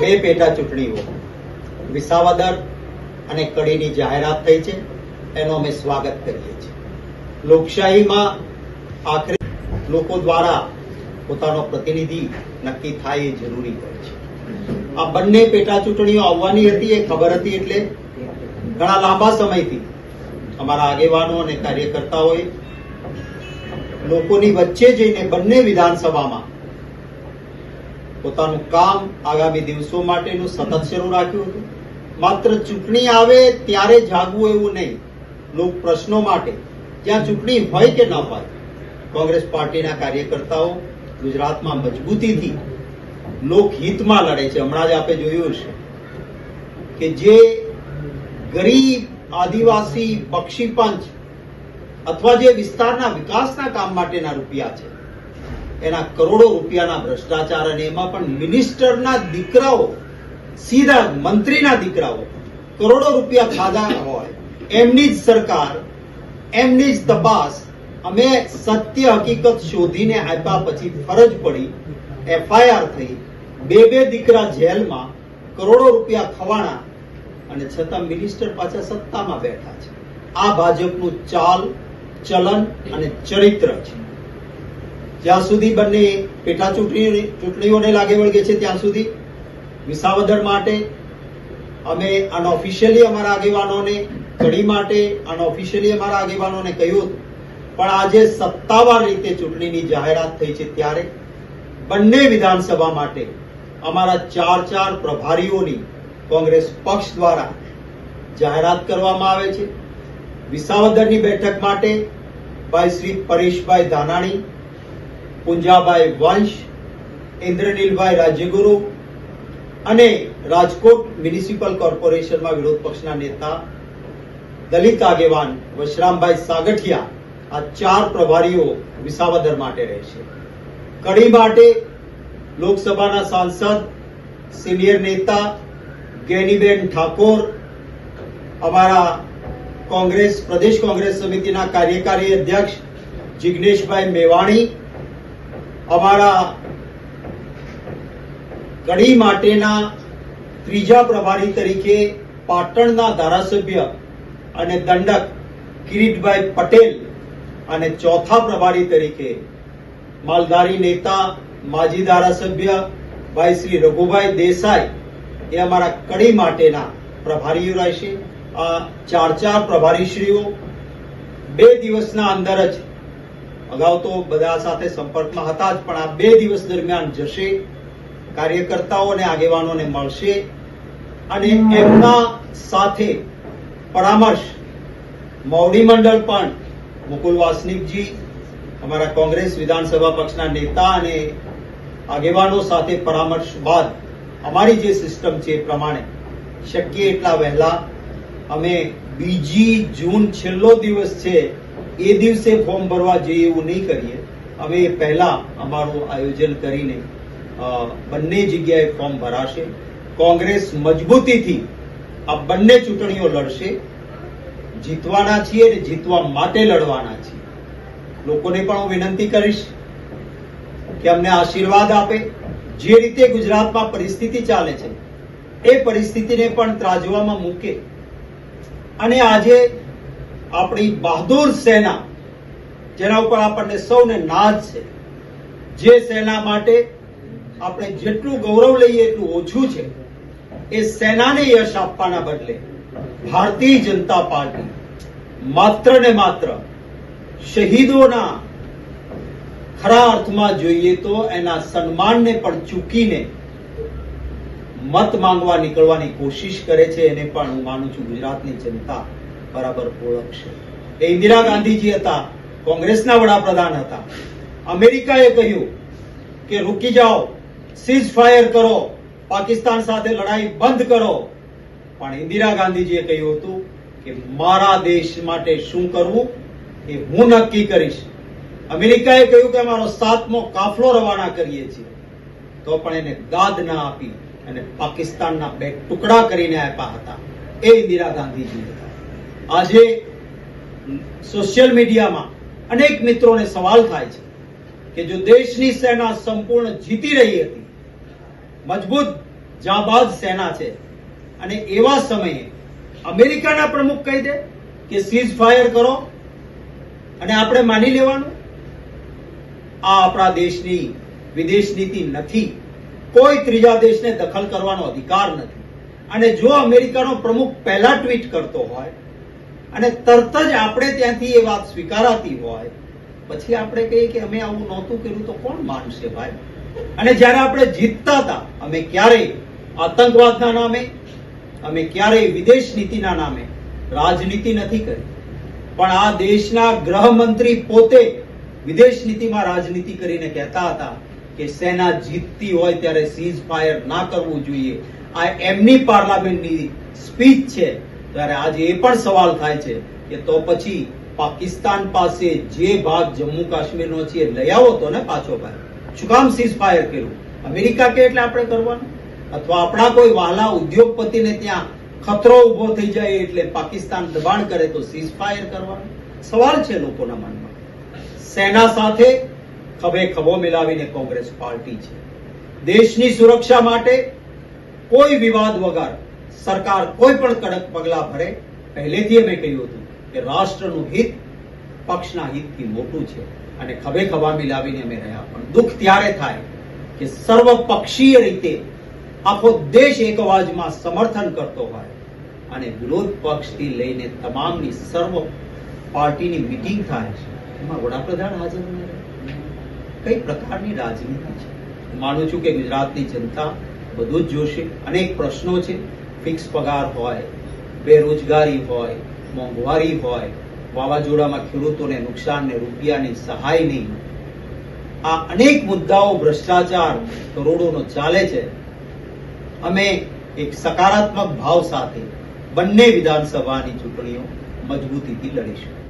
બે પેટા ચૂંટણીઓ, વિસાવદર અને કડીની જાહેરાત થઈ છે, એનો અમે સ્વાગત કરીએ છીએ. લોકશાહીમાં આખરે લોકો દ્વારા પોતાનો પ્રતિનિધિ નક્કી થાય એ જરૂરી હોય છે. આ બંને પેટા ચૂંટણીઓ આવવાની હતી એ ખબર હતી એટલે ઘણા લાંબા સમયથી અમારા આગેવાનો અને કાર્યકર્તાઓએ લોકોની વચ્ચે જઈને બંને વિધાનસભામાં પોતાનું કામ આગામી દિવસો માટેનું સતત શરૂ રાખ્યું હતું. માત્ર ચૂંટણી આવે ત્યારે જાગવું એવું નહીં. લોક પ્રશ્નો માટે જ્યાં ચૂંટણી હોય કે ન હોય, કોંગ્રેસ પાર્ટીના કાર્યકર્તાઓ ગુજરાતમાં મજબૂતીથી લોકહિતમાં લડે છે. હમણાં જ આપે જોયું છે કે જે ગરીબ આદિવાસી બક્ષી પંચ અથવા જે વિસ્તારના વિકાસના કામ માટેના રૂપિયા છે એના કરોડો રૂપિયાના ભ્રષ્ટાચાર અને એમાં પણ મિનિસ્ટરના દીકરાઓ, સીધા મંત્રીના દીકરાઓ કરોડો રૂપિયા ખાધા હોય. એમની જ સરકાર, એમની જ તપાસ અમે સત્ય હકીકત શોધીને આપ્યા પછી ફરજ પડી, એફઆઈઆર થઈ, બે બે દીકરા જેલમાં કરોડો રૂપિયા ખવાણા અને છતાં મિનિસ્ટર પાછા સત્તામાં બેઠા છે. આ ભાજપનું ચાલ, ચલન અને ચરિત્ર છે. જ્યાં સુધી બંને પેટા ચૂંટણી ચૂંટણીઓને લાગે વળગે છે, ત્યાં સુધી વિસાવદર માટે અમે અનઓફિશિયલી અમારા આગેવાનોને, કડી માટે અનઓફિશિયલી અમારા આગેવાનોને કહ્યું પણ આજે સત્તાવાર રીતે ચૂંટણીની જાહેરાત થઈ છે ત્યારે બંને વિધાનસભા માટે અમારા ચાર ચાર પ્રભારીઓની કોંગ્રેસ પક્ષ દ્વારા જાહેરાત કરવામાં આવે છે. વિસાવદરની બેઠક માટે ભાઈ શ્રી પરેશભાઈ ધાનાણી પુંજાભાઈ વંશ, ઇન્દ્રનીલભાઈ રાજ્યગુરુ અને રાજકોટ મ્યુનિસિપલ કોર્પોરેશનમાં વિરોધ પક્ષના નેતા દલિત આગેવાન વશરામભાઈ સાગઠિયા આ ચાર પ્રભારીઓ વિસાવદર માટે રહે છે. કડી માટે લોકસભાના સાંસદ, સિનિયર નેતા ગેનીબેન ઠાકોર, અમારા કોંગ્રેસ, પ્રદેશ કોંગ્રેસ સમિતિના કાર્યકારી અધ્યક્ષ જિગ્નેશભાઈ મેવાણી અમારા કડી માટેના ત્રીજા પ્રભારી તરીકે પાટણના ધારાસભ્ય અને દંડક કિરીટભાઈ પટેલ અને ચોથા પ્રભારી તરીકે માલધારી નેતા, માજી ધારાસભ્ય ભાઈ શ્રી રઘુભાઈ દેસાઈ એ અમારા કડી માટેના પ્રભારીઓ રહેશે. આ ચાર ચાર પ્રભારીશ્રીઓ બે દિવસના અંદર જ અગાઉ તો બધા સાથે સંપર્કમાં હતા જ, પણ આ બે દિવસ દરમિયાન જશે, કાર્યકર્તાઓ અને આગેવાનોને મળશે અને એમના સાથે પરામર્શ. મોવડી મંડળ પણ, મુકુલ વાસનિકજી, અમારા કોંગ્રેસ વિધાનસભા પક્ષના નેતા અને આગેવાનો સાથે પરામર્શ બાદ અમારી જે સિસ્ટમ છે એ પ્રમાણે શક્ય એટલા વહેલા અમે બીજી જૂન છેલ્લો દિવસ છે એ દિવસે ફોર્મ ભરવા જઈએ એવું નહીં કરીએ. અમે એ પહેલા અમારું આયોજન કરીને બંને જગ્યાએ ફોર્મ ભરાશે. કોંગ્રેસ મજબૂતીથી આ બંને ચૂંટણીઓ લડશે. જીતવાના છીએ અને જીતવા માટે લડવાના છીએ. લોકોને પણ હું વિનંતી કરીશ કે અમને આશીર્વાદ આપે. જે રીતે ગુજરાતમાં પરિસ્થિતિ ચાલે છે, એ પરિસ્થિતિને પણ ત્રાજવામાં મૂકે. અને આજે આપણી બહાદુર સેના, જેના ઉપર આપણને સૌને નાજ છે. જે સેના માટે આપણે જેટલું ગૌરવ લઈએ એટલું ઓછું છે. એ સેનાને યશ આપવાના બદલે ભારતીય જનતા પાર્ટી માત્ર ને માત્ર શહીદોના ખરા અર્થમાં જોઈએ તો એના સન્માનને પણ ચૂકીને મત માંગવા નીકળવાની કોશિશ કરે છે. એને પણ હું માનું છું ગુજરાતની જનતા બરાબર ઓળખશે. એ ઇન્દિરા ગાંધીજી હતા, કોંગ્રેસના વડાપ્રધાન હતા. અમેરિકાએ કહ્યું કે, રૂકી જાઓ સીઝ ફાયર કરો, પાકિસ્તાન સાથે લડાઈ બંધ કરો. પણ ઇન્દિરા ગાંધીજીએ કહ્યું હતું કે, મારા દેશ માટે શું કરવું એ હું નક્કી કરીશ. અમેરિકાએ કહ્યું કે અમારો સાતમો કાફલો રવાના કરીએ છીએ. તો પણ એને દાદ ના આપી અને પાકિસ્તાનના બે ટુકડા કરીને આપ્યા હતા. એ ઇન્દિરા ગાંધીજી હતા આજે સોશિયલ મીડિયામાં અનેક મિત્રોને સવાલ થાય છે કે જો દેશની સેના સંપૂર્ણ જીતી રહી હતી, મજબૂત જાબાજ સેના છે, અને એવા સમયે અમેરિકાના પ્રમુખ કહી દે કે સીઝ ફાયર કરો, અને આપણે માની લેવાનું, આ આપણા દેશની વિદેશ નીતિ નથી. કોઈ ત્રીજા દેશને દખલ કરવાનો અધિકાર નથી. અને જો અમેરિકાનો પ્રમુખ પહેલા ટ્વીટ કરતો હોય અને તરત જ આપણે ત્યાંથી એ વાત સ્વીકારાતી હોય. પછી આપણે કહીએ કે અમે આવું નહોતું કર્યું તો કોણ માનશે ભાઈ? અને જ્યારે આપણે જીતતા હતા, અમે ક્યારેય આતંકવાદના નામે, અમે ક્યારેય વિદેશ નીતિના નામે રાજનીતિ નથી કરી. પણ આ દેશના ગૃહમંત્રી પોતે વિદેશ નીતિમાં રાજનીતિ કરીને કહેતા હતા કે સેના જીતતી હોય ત્યારે સીઝ ફાયર ના કરવું જોઈએ. આ એમની પાર્લામેન્ટની સ્પીચ છે. ત્યારે આજે એ પણ સવાલ થાય છે કે તો પછી પાકિસ્તાન પાસે જે ભાગ જમ્મુ કાશ્મીરનો છે એ લઈ તો ને પાછો ભાઈ શું કામ સીઝ ફાયર કર્યું? અમેરિકા કે એટલે આપણે કરવાનું? અથવા આપણા કોઈ વાલા ઉદ્યોગપતિને ત્યાં ખતરો ઊભો થઈ જાય એટલે પાકિસ્તાન દબાણ કરે તો સીઝ ફાયર કરવાનું? સવાલ છે લોકોના મનમાં. સેના સાથે ખભે ખભો મિલાવીને કોંગ્રેસ પાર્ટી છે. દેશની સુરક્ષા માટે કોઈ વિવાદ વગર સરકાર કોઈ પણ કડક પગલા ભરે, પહેલેથી અમે કહ્યું હતું કે રાષ્ટ્રનું હિત પક્ષના હિતથી મોટું છે અને ખભે ખભા મિલાવીને અમે રહ્યા. પણ દુઃખ ત્યારે થાય કે સર્વપક્ષીય રીતે આખો દેશ એક અવાજમાં સમર્થન કરતો હોય અને વિરોધ પક્ષથી લઈને તમામની સર્વ પાર્ટીની મિટિંગ થાય છે. એમાં વડાપ્રધાન હાજર કઈ પ્રકારની રાજનીતિ છે? માનું છું કે ગુજરાતની જનતા બધું જ જોશે. અનેક પ્રશ્નો છે. ફિક્સ પગાર હોય, બેરોજગારી હોય, મોંઘવારી હોય, વાવાઝોડામાં ખેડૂતોને નુકસાન ને રૂપિયાની સહાય નહીં આ અનેક મુદ્દાઓ ભ્રષ્ટાચાર કરોડોનો ચાલે છે. અમે એક સકારાત્મક ભાવ સાથે બંને વિધાનસભાની ચૂંટણીઓ મજબૂતીથી લડીશું.